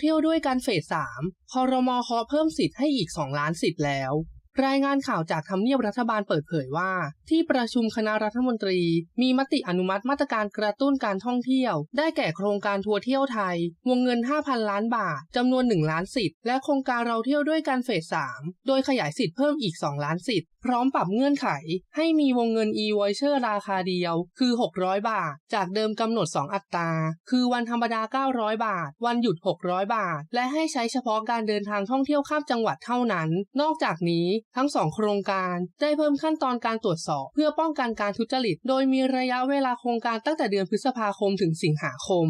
เที่ยวด้วยกันเฟส 3คอรมอคาะเพิ่มสิทธิ์ให้อีก 2 ล้านสิทธิ์แล้ว รายงานข่าวจากทำเนียบรัฐบาลเปิดเผยว่า ที่ประชุมคณะรัฐมนตรี มีมติอนุมัติมาตรการกระตุ้นการท่องเที่ยว ได้แก่โครงการทัวร์เที่ยวไทย วงเงิน 5,000 ล้านบาทจำนวน 1 ล้านสิทธิ์และโครงการเราเที่ยวด้วยกันเฟส 3 โดยขยายสิทธิ์เพิ่มอีก 2 ล้านสิทธิ์ พร้อมปรับเงื่อนไข ให้มีวงเงิน e-voucher ราคาเดียว คือ 600 บาท จากเดิมกำหนด 2 อัตรา คือวันธรรมดา 900 บาท วันหยุด 600 บาท และให้ใช้เฉพาะการเดินทางท่องเที่ยวข้ามจังหวัดเท่านั้น นอกจากนี้ทั้ง 2 โครงการได้เพิ่มขั้นตอนการตรวจสอบ เพื่อป้องกันการทุจริต โดยมีระยะเวลาโครงการตั้งแต่เดือนพฤษภาคมถึงสิงหาคม